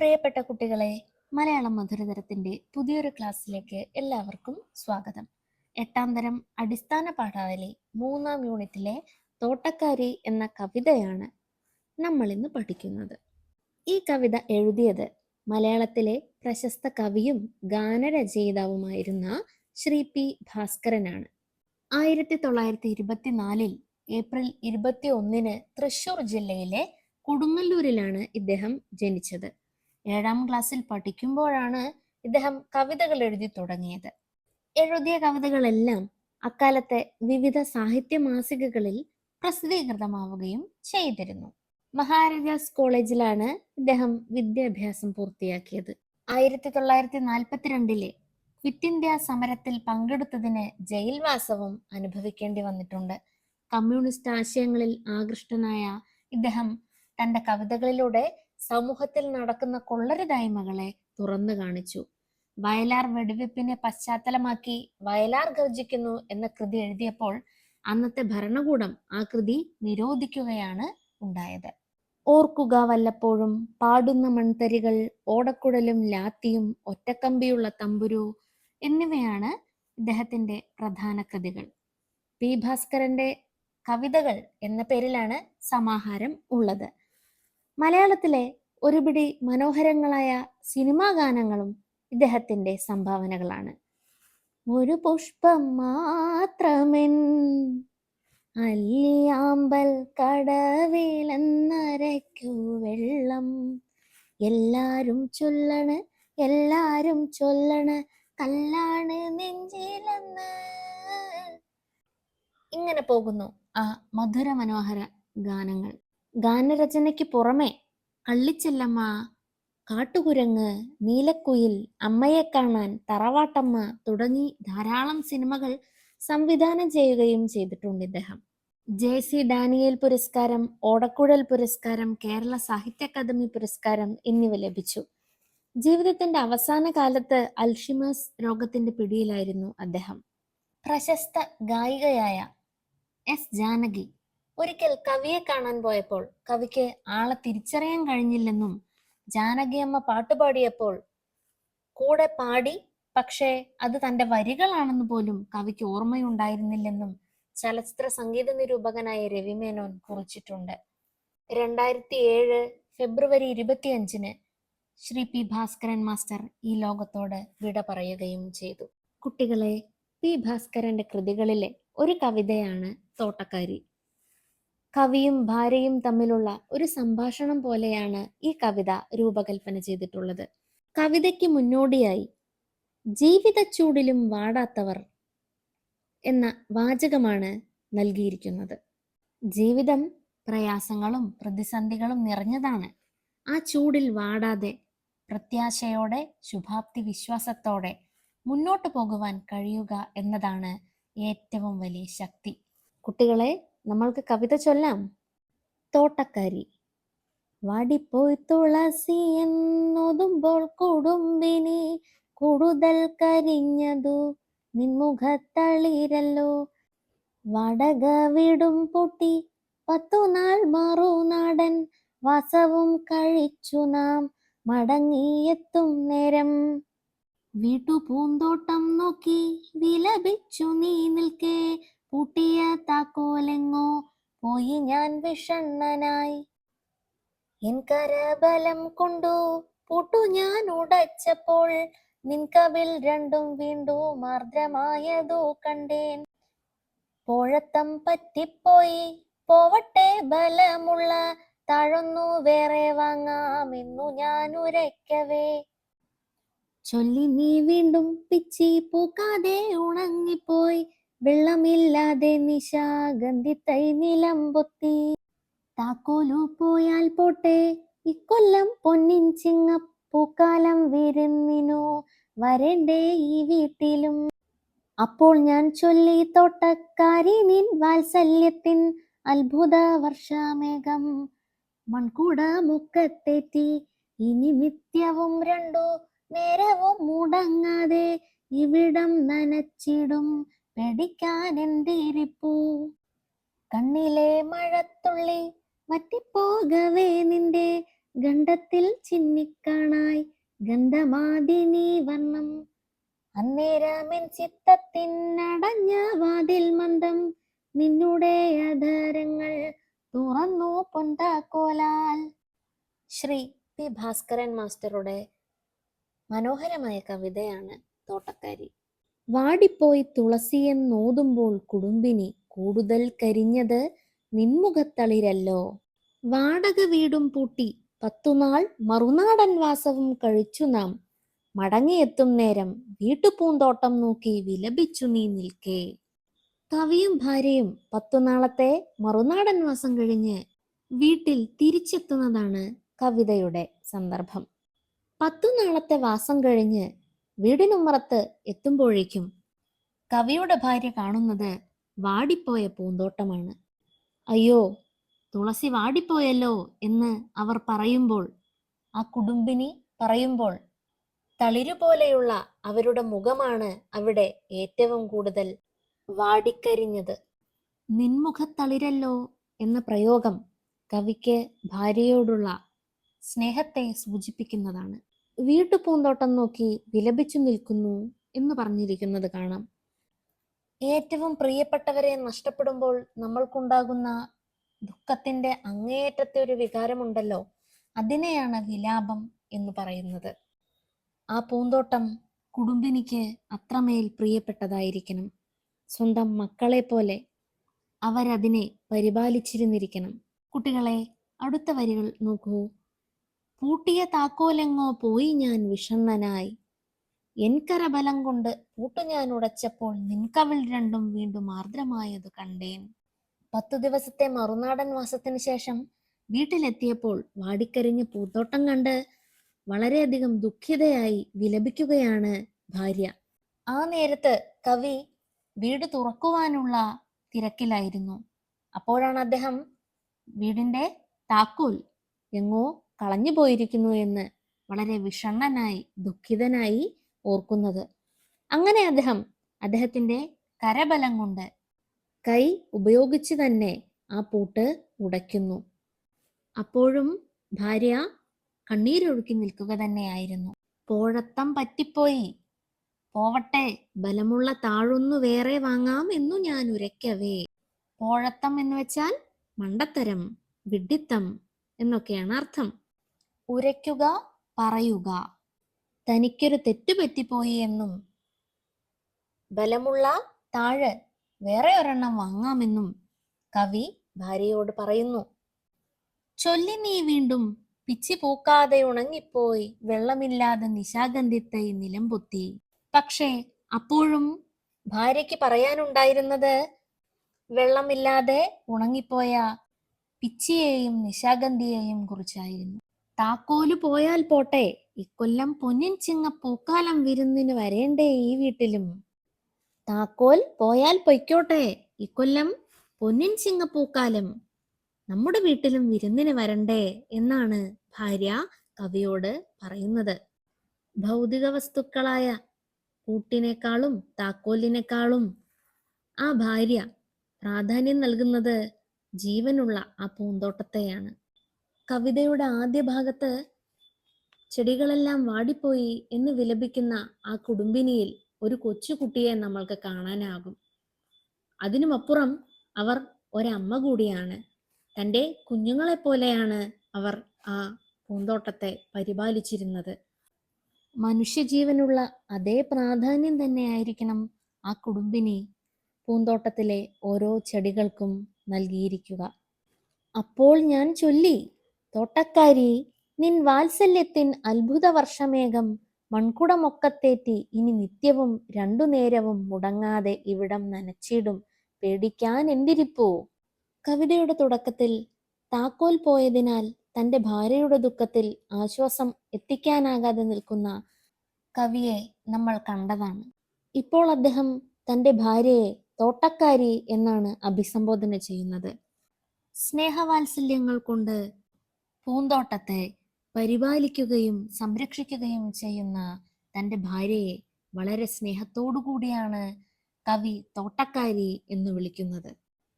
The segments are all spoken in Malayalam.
പ്രിയപ്പെട്ട കുട്ടികളെ മലയാളം മധുരതരത്തിന്റെ പുതിയൊരു ക്ലാസ്സിലേക്ക് എല്ലാവർക്കും സ്വാഗതം. എട്ടാം തരം അടിസ്ഥാന പാഠാവലി മൂന്നാം യൂണിറ്റിലെ തോട്ടക്കാരി എന്ന കവിതയാണ് നമ്മൾ ഇന്ന് പഠിക്കുന്നത്. ഈ കവിത എഴുതിയത് മലയാളത്തിലെ പ്രശസ്ത കവിയും ഗാനരചയിതാവുമായിരുന്ന ശ്രീ പി ഭാസ്കരനാണ്. ആയിരത്തി തൊള്ളായിരത്തി ഇരുപത്തിനാലിൽ ഏപ്രിൽ ഇരുപത്തി ഒന്നിന് തൃശൂർ ജില്ലയിലെ കൊടുങ്ങല്ലൂരിലാണ് ഇദ്ദേഹം ജനിച്ചത്. ഏഴാം ക്ലാസ്സിൽ പഠിക്കുമ്പോഴാണ് ഇദ്ദേഹം കവിതകൾ എഴുതി തുടങ്ങിയത്. എഴുതിയ കവിതകളെല്ലാം അക്കാലത്തെ വിവിധ സാഹിത്യ മാസികകളിൽ പ്രസിദ്ധീകൃതമാവുകയും ചെയ്തിരുന്നു. മഹാരാജാസ് കോളേജിലാണ് ഇദ്ദേഹം വിദ്യാഭ്യാസം പൂർത്തിയാക്കിയത്. ആയിരത്തി തൊള്ളായിരത്തി നാൽപ്പത്തിരണ്ടിലെ ക്വിറ്റ് ഇന്ത്യ സമരത്തിൽ പങ്കെടുത്തതിന് ജയിൽവാസവും അനുഭവിക്കേണ്ടി വന്നിട്ടുണ്ട്. കമ്മ്യൂണിസ്റ്റ് ആശയങ്ങളിൽ ആകൃഷ്ടനായ ഇദ്ദേഹം തന്റെ കവിതകളിലൂടെ സമൂഹത്തിൽ നടക്കുന്ന കൊള്ളരുതായ്മകളെ തുറന്നു കാണിച്ചു. വയലാർ വെടിവെപ്പിനെ പശ്ചാത്തലമാക്കി വയലാർ ഗർജിക്കുന്നു എന്ന കൃതി എഴുതിയപ്പോൾ അന്നത്തെ ഭരണകൂടം ആ കൃതി നിരോധിക്കുകയാണ് ഉണ്ടായത്. ഓർക്കുക വല്ലപ്പോഴും പാടുന്ന മൺതരികൾ ഓടക്കുഴലും ലാത്തിയും ഒറ്റക്കമ്പിയുള്ള തമ്പുരു എന്നിവയാണ് ഇദ്ദേഹത്തിന്റെ പ്രധാന കൃതികൾ. പി ഭാസ്കരന്റെ കവിതകൾ എന്ന പേരിലാണ് സമാഹാരം ഉള്ളത്. മലയാളത്തിലെ ഒരുപിടി മനോഹരങ്ങളായ സിനിമാ ഗാനങ്ങളും ഇദ്ദേഹത്തിന്റെ സംഭാവനകളാണ്. ഒരു പുഷ്പം മാത്രമെൻ അല്ലിയാമ്പൽ കടവിലെന്നരയ്ക്കു വെള്ളം. എല്ലാരും ചൊല്ലണ് എല്ലാരും ചൊല്ലണ് കല്ലാണ് നെഞ്ചിലെന്ന്. ഇങ്ങനെ പോകുന്നു ആ മധുര മനോഹര ഗാനങ്ങൾ. ഗാനരചനയ്ക്ക് പുറമെ കള്ളിച്ചെല്ലമ്മ കാട്ടുകുരങ്ങ് നീലക്കുയിൽ അമ്മയെ കാണാൻ തറവാട്ടമ്മ തുടങ്ങി ധാരാളം സിനിമകൾ സംവിധാനം ചെയ്യുകയും ചെയ്തിട്ടുണ്ട് ഇദ്ദേഹം. ജെ സി ഡാനിയേൽ പുരസ്കാരം ഓടക്കുഴൽ പുരസ്കാരം കേരള സാഹിത്യ അക്കാദമി പുരസ്കാരം എന്നിവ ലഭിച്ചു. ജീവിതത്തിന്റെ അവസാന കാലത്ത് അൽഷിമസ് രോഗത്തിന്റെ പിടിയിലായിരുന്നു അദ്ദേഹം. പ്രശസ്ത ഗായികയായ എസ് ജാനകി ഒരിക്കൽ കവിയെ കാണാൻ പോയപ്പോൾ കവിക്ക് ആളെ തിരിച്ചറിയാൻ കഴിഞ്ഞില്ലെന്നും ജാനകിയമ്മ പാട്ടുപാടിയപ്പോൾ കൂടെ പാടി പക്ഷേ അത് തന്റെ വരികളാണെന്ന് പോലും കവിക്ക് ഓർമ്മയുണ്ടായിരുന്നില്ലെന്നും ചലച്ചിത്ര സംഗീത നിരൂപകനായ രവിമേനോൻ കുറിച്ചിട്ടുണ്ട്. രണ്ടായിരത്തി ഏഴ് ഫെബ്രുവരി ഇരുപത്തിയഞ്ചിന് ശ്രീ പി ഭാസ്കരൻ മാസ്റ്റർ ഈ ലോകത്തോട് വിട പറയുകയും ചെയ്തു. കുട്ടികളെ പി ഭാസ്കരന്റെ കൃതികളിലെ ഒരു കവിതയാണ് തോട്ടക്കാരി. കവിയും ഭാര്യയും തമ്മിലുള്ള ഒരു സംഭാഷണം പോലെയാണ് ഈ കവിത രൂപകൽപ്പന ചെയ്തിട്ടുള്ളത്. കവിതയ്ക്ക് മുന്നോടിയായി ജീവിതച്ചൂടിലും വാടാത്തവർ എന്ന വാചകമാണ് നൽകിയിരിക്കുന്നത്. ജീവിതം പ്രയാസങ്ങളും പ്രതിസന്ധികളും നിറഞ്ഞതാണ്. ആ ചൂടിൽ വാടാതെ പ്രത്യാശയോടെ ശുഭാപ്തി വിശ്വാസത്തോടെ മുന്നോട്ട് പോകുവാൻ കഴിയുക എന്നതാണ് ഏറ്റവും വലിയ ശക്തി. കുട്ടികളെ നമ്മൾക്ക് കവിത ചൊല്ലാം. തോട്ടക്കാരി. വാടിപ്പോയി തുളസി എന്നൊതുമ്പോൾ കുടുംബിനി കൂടുതൽ കരിഞ്ഞതു. നിൻമുഖത്തളിരല്ലോ. വടക വിടും പൊട്ടി പത്തുനാൾ നാൾ മാറുനാടൻ വാസവും കഴിച്ചു നാം മടങ്ങിയെത്തും നേരം. വീട്ടു പൂന്തോട്ടം നോക്കി വിലപിച്ചു നീ നിൽക്കേ. പൂട്ടിയ താക്കോലെങ്ങോ പോയി ഞാൻ വിഷണ്ണനായി. എൻ കരബലം കൊണ്ടു പൂട്ടു ഞാൻ ഉടച്ചപ്പോൾ നിൻകവിൽ രണ്ടും വീണ്ടു മാർദ്രമായതു കണ്ടേൻ. പോഴത്തം പറ്റിപ്പോയി പോവട്ടെ ബലമുള്ള താഴൊന്നു വേറെ വാങ്ങാമെന്നു ഞാൻ ഉരയ്ക്കവേ. ചൊല്ലി നീ വീണ്ടും പിച്ചി പൂക്കാതെ ഉണങ്ങിപ്പോയി വെള്ളമില്ലാതെ നിശാഗന്ധി തൈ നിലം പൊത്തി. താക്കോലു പോയാൽ പോട്ടെ ഇക്കൊല്ലം പൊന്നിൻ ചിങ്ങ പൂക്കാലം വിരുന്നിനു വരണ്ടേ ഈ വീട്ടിലും. അപ്പോൾ ഞാൻ ചൊല്ലി തോട്ടക്കാരി നിൻ വാത്സല്യത്തിൻ അത്ഭുത വർഷാമേഘം. മൺകൂട മുക്കത്തേറ്റി ഇനി നിത്യവും രണ്ടു നേരവും മുടങ്ങാതെ ഇവിടം നനച്ചിടും. പേടിക്കാൻ എന്തിരിപ്പൂ? കണ്ണിലെ മഴത്തുള്ളി വറ്റിപ്പോകവേ നിന്റെ ഗണ്ഡത്തിൽ ചിന്നിക്കാണായി ഗന്ധമാദിനി വർണം അന്നേരമെൻ ചിത്തത്തിനടഞ്ഞ വാതിൽ മന്ദം. നിന്നുടെ അധരങ്ങൾ തുറന്നു പൊന്താക്കോലാൽ. ശ്രീ പി ഭാസ്കരൻ മാസ്റ്ററുടെ മനോഹരമായ കവിതയാണ് തോട്ടക്കാരി വാടിപ്പോയി തുളസിയെന്നോതുമ്പോൾ കുടുംബിനി കൂടുതൽ കരിഞ്ഞത് നിൻമുഖത്തളിരല്ലോ. വാടക വീടും പൂട്ടി പത്തുനാൾ മറുനാടൻ വാസവും കഴിച്ചു നാം. മടങ്ങിയെത്തും നേരം വീട്ടുപൂന്തോട്ടം നോക്കി വിലപിച്ചു നീ നിൽക്കേ. കവിയും ഭാര്യയും പത്തുനാളത്തെ മറുനാടൻ വാസം കഴിഞ്ഞ് വീട്ടിൽ തിരിച്ചെത്തുന്നതാണ് കവിതയുടെ സന്ദർഭം. പത്തുനാളത്തെ വാസം കഴിഞ്ഞ് വീടിനുമ്മറത്ത് എത്തുമ്പോഴേക്കും കവിയുടെ ഭാര്യ കാണുന്നത് വാടിപ്പോയ പൂന്തോട്ടമാണ്. അയ്യോ തുളസി വാടിപ്പോയല്ലോ എന്ന് അവർ പറയുമ്പോൾ ആ കുടുംബിനി പറയുമ്പോൾ തളിരുപോലെയുള്ള അവരുടെ മുഖമാണ് അവിടെ ഏറ്റവും കൂടുതൽ വാടിക്കരിഞ്ഞത്. നിൻമുഖത്തളിരല്ലോ എന്ന പ്രയോഗം കവിക്ക് ഭാര്യയോടുള്ള സ്നേഹത്തെ സൂചിപ്പിക്കുന്നതാണ്. വീട്ടുപൂന്തോട്ടം നോക്കി വിലപിച്ചു നിൽക്കുന്നു എന്ന് പറഞ്ഞിരിക്കുന്നത് കാണാം. ഏറ്റവും പ്രിയപ്പെട്ടവരെ നഷ്ടപ്പെടുമ്പോൾ നമ്മൾക്കുണ്ടാകുന്ന ദുഃഖത്തിന്റെ അങ്ങേയറ്റത്തെ ഒരു വികാരമുണ്ടല്ലോ. അതിനെയാണ് വിലാപം എന്ന് പറയുന്നത്. ആ പൂന്തോട്ടം കുടുംബിനിക്ക് അത്രമേൽ പ്രിയപ്പെട്ടതായിരിക്കണം. സ്വന്തം മക്കളെ പോലെ അവരതിനെ പരിപാലിച്ചിരുന്നിരിക്കണം. കുട്ടികളെ അടുത്ത വരികൾ നോക്കൂ. പൂട്ടിയ താക്കോലെങ്ങോ പോയി ഞാൻ വിഷണ്ണനായി. എൻകര ബലം കൊണ്ട് പൂട്ടു ഞാൻ ഉടച്ചപ്പോൾ നിൻകവിൾ രണ്ടും വീണ്ടും ആർദ്രമായത് കണ്ടേൻ. പത്തു ദിവസത്തെ മറുനാടൻ വാസത്തിന് ശേഷം വീട്ടിലെത്തിയപ്പോൾ വാടിക്കരിഞ്ഞ പൂത്തോട്ടം കണ്ട് വളരെയധികം ദുഃഖിതയായി വിലപിക്കുകയാണ് ഭാര്യ. ആ നേരത്ത് കവി വീട് തുറക്കുവാനുള്ള തിരക്കിലായിരുന്നു. അപ്പോഴാണ് അദ്ദേഹം വീടിന്റെ താക്കോൽ എങ്ങോ കളഞ്ഞു പോയിരിക്കുന്നു എന്ന് വളരെ വിഷണ്ണനായി ദുഃഖിതനായി ഓർക്കുന്നത്. അങ്ങനെ അദ്ദേഹം അദ്ദേഹത്തിന്റെ കരബലം കൊണ്ട് കൈ ഉപയോഗിച്ച് തന്നെ ആ പൂട്ട് ഉടയ്ക്കുന്നു. അപ്പോഴും ഭാര്യ കണ്ണീരൊഴുക്കി നിൽക്കുക തന്നെയായിരുന്നു. പോഴത്തം പറ്റിപ്പോയി. പോവട്ടെ ബലമുള്ള താഴൊന്നു വേറെ വാങ്ങാം എന്നു ഞാൻ ഉരയ്ക്കവേ. പോഴത്തം എന്ന് വെച്ചാൽ മണ്ടത്തരം വിഡ്ഢിത്തം എന്നൊക്കെയാണ് അർത്ഥം. ഉരയ്ക്കുക പറയുക. തനിക്കൊരു തെറ്റ് പറ്റിപ്പോയി എന്നും ബലമുള്ള താഴ് വേറെ ഒരെണ്ണം വാങ്ങാമെന്നും കവി ഭാര്യയോട് പറയുന്നു. ചൊല്ലി നീ വീണ്ടും പിച്ചി പൂക്കാതെ ഉണങ്ങിപ്പോയി വെള്ളമില്ലാതെ നിശാഗന്ധിത്തൈ നിലംപൊത്തി. പക്ഷേ അപ്പോഴും ഭാര്യയ്ക്ക് പറയാനുണ്ടായിരുന്നത് വെള്ളമില്ലാതെ ഉണങ്ങിപ്പോയ പിച്ചിയെയും നിശാഗന്ധിയെയും കുറിച്ചായിരുന്നു. താക്കോൽ പോയാൽ പോട്ടെ. ഇക്കൊല്ലം പൊന്നിൻ ചിങ്ങ പൂക്കാലം വിരുന്നിന് വരേണ്ടേ ഈ വീട്ടിലും. താക്കോൽ പോയാൽ പൊയ്ക്കോട്ടെ. ഇക്കൊല്ലം പൊന്നിൻ ചിങ്ങ പൂക്കാലം നമ്മുടെ വീട്ടിലും വിരുന്നിന് വരണ്ടേ എന്നാണ് ഭാര്യ കവിയോട് പറയുന്നത്. ഭൗതിക വസ്തുക്കളായ കൂട്ടിനേക്കാളും താക്കോലിനേക്കാളും ആ ഭാര്യ പ്രാധാന്യം നൽകുന്നത് ജീവനുള്ള ആ പൂന്തോട്ടത്തെയാണ്. കവിതയുടെ ആദ്യ ഭാഗത്ത് ചെടികളെല്ലാം വാടിപ്പോയി എന്ന് വിലപിക്കുന്ന ആ കുടുംബിനിയിൽ ഒരു കൊച്ചുകുട്ടിയെ നമ്മൾക്ക് കാണാനാകും. അതിനുമപ്പുറം അവർ ഒരമ്മ കൂടിയാണ്. തന്റെ കുഞ്ഞുങ്ങളെ പോലെയാണ് അവർ ആ പൂന്തോട്ടത്തെ പരിപാലിച്ചിരുന്നത്. മനുഷ്യജീവനുള്ള അതേ പ്രാധാന്യം തന്നെയായിരിക്കണം ആ കുടുംബിനി പൂന്തോട്ടത്തിലെ ഓരോ ചെടികൾക്കും നൽകിയിരിക്കുക. അപ്പോൾ ഞാൻ ചൊല്ലി. തോട്ടക്കാരി നിൻ വാത്സല്യത്തിൻ അത്ഭുത വർഷമേഘം മൺകുടമൊക്കത്തേറ്റി ഇനി നിത്യവും രണ്ടു നേരവും മുടങ്ങാതെ ഇവിടം നനച്ചിടും. പേടിക്കാൻ എന്തിരിപ്പോ? കവിതയുടെ തുടക്കത്തിൽ താക്കോൽ പോയതിനാൽ തന്റെ ഭാര്യയുടെ ദുഃഖത്തിൽ ആശ്വാസം എത്തിക്കാനാകാതെ നിൽക്കുന്ന കവിയെ നമ്മൾ കണ്ടതാണ്. ഇപ്പോൾ അദ്ദേഹം തന്റെ ഭാര്യയെ തോട്ടക്കാരി എന്നാണ് അഭിസംബോധന ചെയ്യുന്നത്. സ്നേഹവാത്സല്യങ്ങൾ കൊണ്ട് പൂന്തോട്ടത്തെ പരിപാലിക്കുകയും സംരക്ഷിക്കുകയും ചെയ്യുന്ന തന്റെ ഭാര്യയെ വളരെ കൂടിയാണ് കവി തോട്ടക്കാരി എന്ന് വിളിക്കുന്നത്.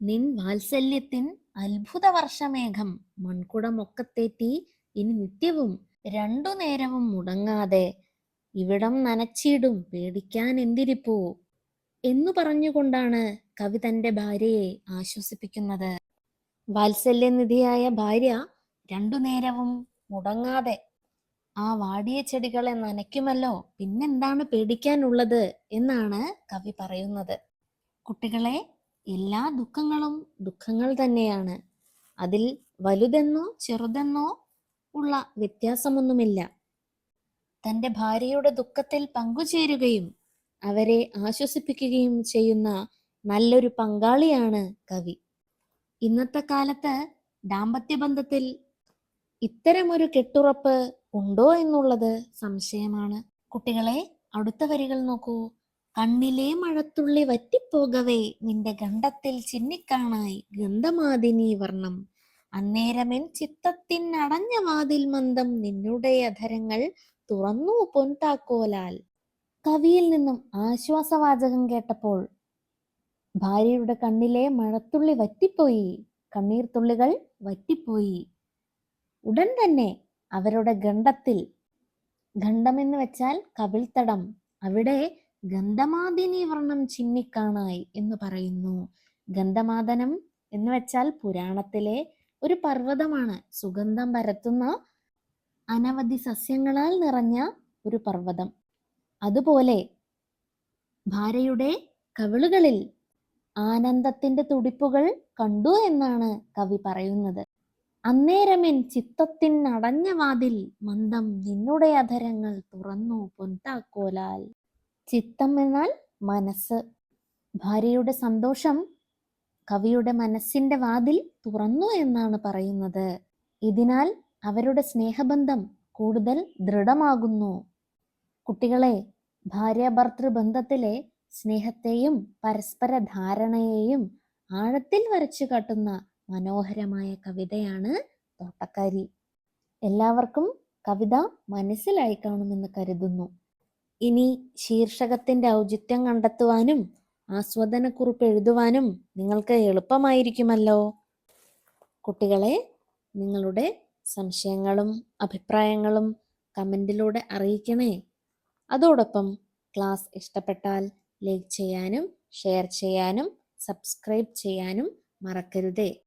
നിൻ വാത്സല്യത്തിൻ അത്ഭുത വർഷമേഘം മൺകുടമൊക്കത്തേറ്റി ഇനി നിത്യവും രണ്ടു നേരവും മുടങ്ങാതെ ഇവിടം നനച്ചിടും പേടിക്കാൻ എന്തിരിപ്പോ? എന്നു പറഞ്ഞുകൊണ്ടാണ് കവി തന്റെ ഭാര്യയെ ആശ്വസിപ്പിക്കുന്നത്. വാത്സല്യനിധിയായ ഭാര്യ രണ്ടു നേരവും മുടങ്ങാതെ ആ വാടിയ ചെടികളെ നനയ്ക്കുമല്ലോ. പിന്നെന്താണ് പേടിക്കാനുള്ളത് എന്നാണ് കവി പറയുന്നത്. കുട്ടികളെ എല്ലാ ദുഃഖങ്ങളും ദുഃഖങ്ങൾ തന്നെയാണ്. അതിൽ വലുതെന്നോ ചെറുതെന്നോ ഉള്ള വ്യത്യാസമൊന്നുമില്ല. തന്റെ ഭാര്യയുടെ ദുഃഖത്തിൽ പങ്കുചേരുകയും അവരെ ആശ്വസിപ്പിക്കുകയും ചെയ്യുന്ന നല്ലൊരു പങ്കാളിയാണ് കവി. ഇന്നത്തെ കാലത്ത് ദാമ്പത്യ ബന്ധത്തിൽ ഇത്തരമൊരു കെട്ടുറപ്പ് ഉണ്ടോ എന്നുള്ളത് സംശയമാണ്. കുട്ടികളെ അടുത്ത വരികൾ നോക്കൂ. കണ്ണിലെ മഴത്തുള്ളി വറ്റിപ്പോകവേ നിന്റെ ഗണ്ഡത്തിൽ ചിന്നിക്കാണായി ഗന്ധമാതിനി വർണം. അന്നേരമെൻ ചിത്തത്തിൻ അടഞ്ഞ വാതിൽ മന്ദം നിന്നുടെ അധരങ്ങൾ തുറന്നു പൊൻതാക്കോലാൽ. കവിയിൽ നിന്നും ആശ്വാസവാചകം കേട്ടപ്പോൾ ഭാര്യയുടെ കണ്ണിലെ മഴത്തുള്ളി വറ്റിപ്പോയി കണ്ണീർ തുള്ളികൾ വറ്റിപ്പോയി. ഉടൻ തന്നെ അവരുടെ ഗണ്ഡത്തിൽ ഗണ്ഡമെന്ന് വെച്ചാൽ കവിൾത്തടം. അവിടെ ഗന്ധമാദിനി വർണം ചിന്നിക്കാണായി എന്ന് പറയുന്നു. ഗന്ധമാദനം എന്ന് വെച്ചാൽ പുരാണത്തിലെ ഒരു പർവതമാണ്. സുഗന്ധം പരത്തുന്ന അനവധി സസ്യങ്ങളാൽ നിറഞ്ഞ ഒരു പർവതം. അതുപോലെ ഭാര്യയുടെ കവിളുകളിൽ ആനന്ദത്തിന്റെ തുടിപ്പുകൾ കണ്ടു എന്നാണ് കവി പറയുന്നത്. അന്നേരമെൻ ചിത്തത്തിൻ അടഞ്ഞ വാതിൽ മന്ദം നിന്നുടെ അധരങ്ങൾ തുറന്നു പൊന്താക്കോലാൽ ചിത്തം എന്നാൽ മനസ്സ്. ഭാര്യയുടെ സന്തോഷം കവിയുടെ മനസ്സിന്റെ വാതിൽ തുറന്നു എന്നാണ് പറയുന്നത്. ഇതിനാൽ അവരുടെ സ്നേഹബന്ധം കൂടുതൽ ദൃഢമാകുന്നു. കുട്ടികളെ ഭാര്യ ഭർത്തൃ ബന്ധത്തിലെ സ്നേഹത്തെയും പരസ്പര ധാരണയെയും ആഴത്തിൽ വരച്ചു കാട്ടുന്ന മനോഹരമായ കവിതയാണ് തോട്ടക്കാരി. എല്ലാവർക്കും കവിത മനസ്സിലായി കാണുമെന്ന് കരുതുന്നു. ഇനി ശീർഷകത്തിന്റെ ഔചിത്യം കണ്ടെത്തുവാനും ആസ്വാദനക്കുറിപ്പ് എഴുതുവാനും നിങ്ങൾക്ക് എളുപ്പമായിരിക്കുമല്ലോ. കുട്ടികളെ നിങ്ങളുടെ സംശയങ്ങളും അഭിപ്രായങ്ങളും കമന്റിലൂടെ അറിയിക്കണേ. അതോടൊപ്പം ക്ലാസ് ഇഷ്ടപ്പെട്ടാൽ ലൈക്ക് ചെയ്യാനും ഷെയർ ചെയ്യാനും സബ്സ്ക്രൈബ് ചെയ്യാനും മറക്കരുതേ.